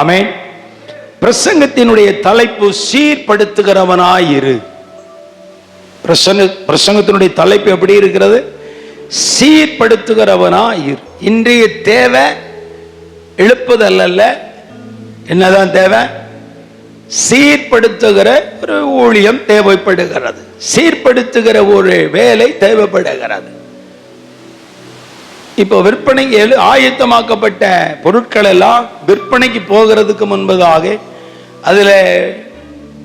ஆமே பிரசங்கத்தினுடைய தலைப்பு சீர்படுத்துகிறவனாயிரு. பிரசங்க பிரசங்கத்தினுடைய தலைப்பு எப்படி இருக்கிறது? சீர்படுத்துகிறவனாயிரு. இன்றைய தேவை எழுப்புதல்ல என்னதான் தேவை? சீர்படுத்துகிற ஒரு ஊழியம் தேவைப்படுகிறது. சீர்படுத்துகிற ஒரு வேலை தேவைப்படுகிறது. இப்போ விற்பனை எழு ஆயத்தமாக்கப்பட்ட பொருட்கள் எல்லாம் விற்பனைக்கு போகிறதுக்கு முன்பதாக அதில்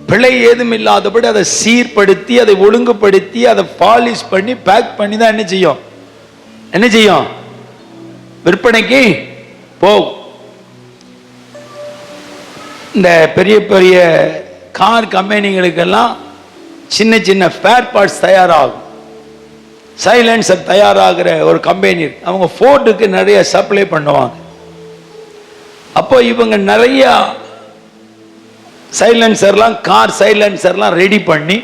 பிழை ஏதும் இல்லாதபடி அதை சீர்படுத்தி அதை ஒழுங்குபடுத்தி அதை பாலிஷ் பண்ணி பேக் பண்ணி தான் என்ன செய்யும்? என்ன செய்யும்? விற்பனைக்கு போகும். இந்த பெரிய பெரிய கார் கம்பெனிகளுக்கெல்லாம் சின்ன சின்ன ஃபேர் பார்ட்ஸ் தயாராகும். சைலன்சர் தயாராகிற ஒரு கம்பெனி அவங்க ஃபோர்டுக்கு நிறைய சப்ளை பண்ணுவாங்க. அப்போ இவங்க நிறைய சைலன்சர்லாம் கார் சைலன்சர்லாம் ரெடி பண்ணி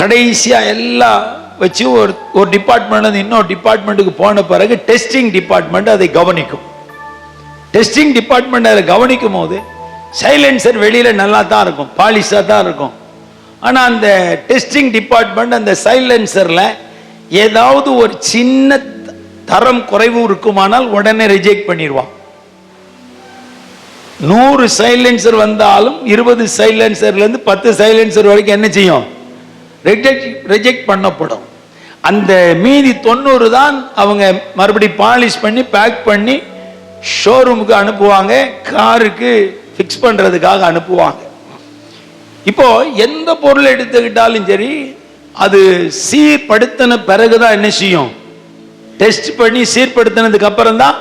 கடைசியாக எல்லாம் வச்சு ஒரு ஒரு டிபார்ட்மெண்ட் இன்னொரு டிபார்ட்மெண்ட்டுக்கு போன பிறகு டெஸ்டிங் டிபார்ட்மெண்ட் அதை கவனிக்கும். டெஸ்டிங் டிபார்ட்மெண்ட் அதை கவனிக்கும் போது சைலன்சர் வெளியில் நல்லா தான் இருக்கும் பாலிஷாக தான் இருக்கும். ஆனால் அந்த டெஸ்டிங் டிபார்ட்மெண்ட் அந்த சைலன்சரில் ஏதாவது ஒரு சின்ன தரம் குறைவு இருக்குமானால் உடனே ரிஜெக்ட் பண்ணிடுவான் நூறு சைலன்சர் வந்தாலும் இருபது சைலன்சர்லேருந்து பத்து சைலன்சர் வரைக்கும் என்ன செய்யும்? ரிஜெக்ட் ரிஜெக்ட் பண்ணப்படும். அந்த மீதி தொண்ணூறு தான் அவங்க மறுபடி பாலிஷ் பண்ணி பேக் பண்ணி ஷோரூமுக்கு அனுப்புவாங்க காருக்கு ஃபிக்ஸ் பண்ணுறதுக்காக அனுப்புவாங்க. இப்போ எந்த பொருள் எடுத்துக்கிட்டாலும் சரி அது சீர்படுத்தின பிறகுதான் என்ன செய்யும்? டெஸ்ட் பண்ணி சீர்படுத்தினதுக்கு அப்புறம் தான்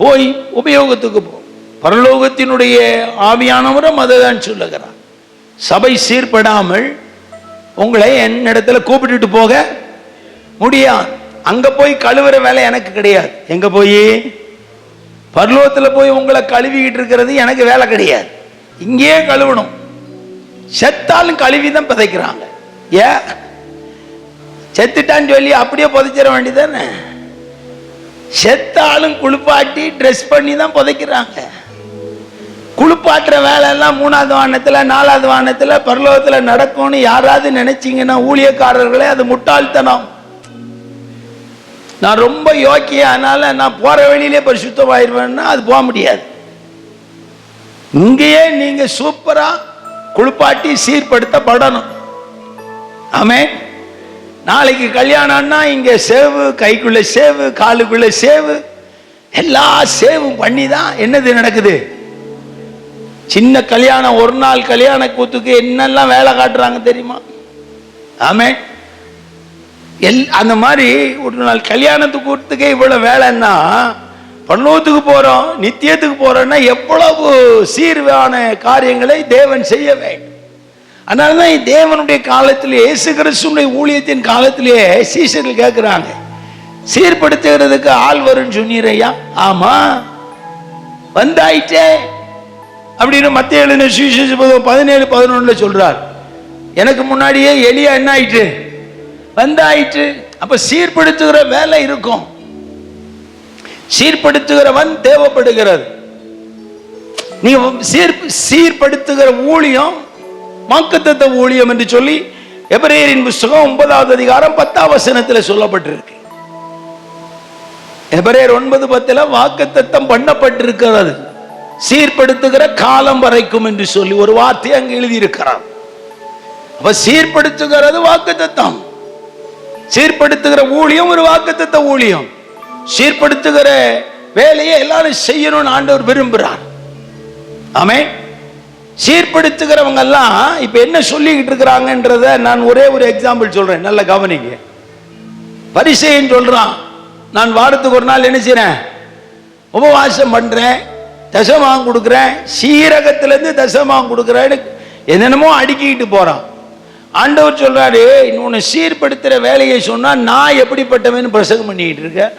போய் உபயோகத்துக்கு போ. பரலோகத்தினுடைய ஆவியானவரும் அதை தான் சொல்லுகிறார். சபை சீர்படாமல் உங்களை என்னிடத்துல கூப்பிட்டுட்டு போக முடியாது. அங்க போய் கழுவுற வேலை எனக்கு கிடையாது. எங்க போய்? பர்லோகத்தில் போய் உங்களை கழுவிக்கிட்டு இருக்கிறது எனக்கு வேலை கிடையாது. இங்கேயே கழுவணும். செத்தாலும் கழுவி தான் புதைக்கிறாங்க. ஏன் செத்துட்டான்னு சொல்லி அப்படியே புதைச்சிட வேண்டியதானே செத்தாலும் குளிப்பாட்டி ட்ரெஸ் பண்ணி தான் புதைக்கிறாங்க. குளிப்பாட்டுற வேலையெல்லாம் மூணாவது வானத்தில் நாலாவது வானத்தில் பரலோகத்தில் நடக்கும்னு யாராவது நினைச்சிங்கன்னா ஊழியக்காரர்களே அது முட்டாள்தனம். நான் ரொம்ப யோக்கிய அதனால நான் போகிற வழியிலே பரிசுத்தமாயிருவேன்னா அது போக முடியாது. இங்கேயே நீங்கள் சூப்பராக குளிப்பாட்டி சீர்படுத்தப்படணும். ஆமே நாளைக்கு கல்யாணம்னா இங்கே சேவு கைக்குள்ள சேவு காலுக்குள்ள சேவு எல்லா சேவும் பண்ணி தான் என்னது நடக்குது? சின்ன கல்யாணம் ஒரு நாள் கல்யாண கூத்துக்கு என்னெல்லாம் வேலை காட்டுறாங்க தெரியுமா? ஆமே எல் அந்த மாதிரி ஒரு நாள் கல்யாணத்துக்கு கூத்துக்கே இவ்வளோ வேலைன்னா பரலோகத்துக்கு போறோம் நித்தியத்துக்கு போறோம்னா எவ்வளவு சீர்வான காரியங்களை தேவன் செய்ய வேண்டும். அதனாலதான் தேவனுடைய காலத்திலே இயேசு கிறிஸ்துடைய ஊழியத்தின் காலத்திலேயே சீசர்கள் கேட்கிறாங்க சீர்படுத்துகிறதுக்கு ஆள் வரும்னு சொன்னீரையா ஆமா. வந்தாயிட்டே. அப்படின்னு மத்திய எழுதின சுவிசேஷ பதினேழு பதினொன்றில் சொல்றார். எனக்கு முன்னாடியே எலியா என்ன ஆயிட்டு வந்தாயிட்டு அப்ப சீர்படுத்துகிற வேலை இருக்கும். சீர்படுத்துகிறவன் தேவைப்படுகிறது. நீங்க சீர் சீர்படுத்துகிற ஊழியம் வாக்குத்தத்த ஊழியம் என்று சொல்லி எபிரேயரின் புஸ்தகம் ஒன்பதாவது அதிகாரம் பத்தாம் வசனத்தில் சொல்லப்பட்டிருக்கு. எபிரேயர் ஒன்பது பத்துல வாக்குத்தத்தம் பண்ணப்பட்டிருக்கிறது. சீர்படுத்துகிற காலம் வரைக்கும் என்று சொல்லி ஒரு வார்த்தை அங்கு எழுதியிருக்கிறார். அப்ப சீர்படுத்துகிறது வாக்குத்தத்தம். சீர்படுத்துகிற ஊழியம் ஒரு வாக்குத்தத்த ஊழியம். சீர்படுத்துகிற வேலையை எல்லாரும் செய்யணும்னு ஆண்டவர் விரும்புகிறார் ஆமே சீர்படுத்துகிறவங்க எல்லாம் இப்ப என்ன சொல்லிக்கிட்டு இருக்கிறாங்கன்றத நான் ஒரே ஒரு எக்ஸாம்பிள் சொல்றேன். நல்ல கவனிங்க. பரிசைன்னு சொல்றான் நான் வாரத்துக்கு ஒரு நாள் என்ன செய்கிறேன் உபவாசம் பண்றேன் தசமாம் கொடுக்குறேன் சீரகத்திலேருந்து தசமாம் கொடுக்குறேன்னு என்னென்னமோ அடுக்கிக்கிட்டு போறான். ஆண்டவர் சொல்றாரு இன்னொன்னு சீர்படுத்துற வேலையை சொன்னா நான் எப்படிப்பட்டவன் பிரசங்கம் பண்ணிக்கிட்டு இருக்கேன்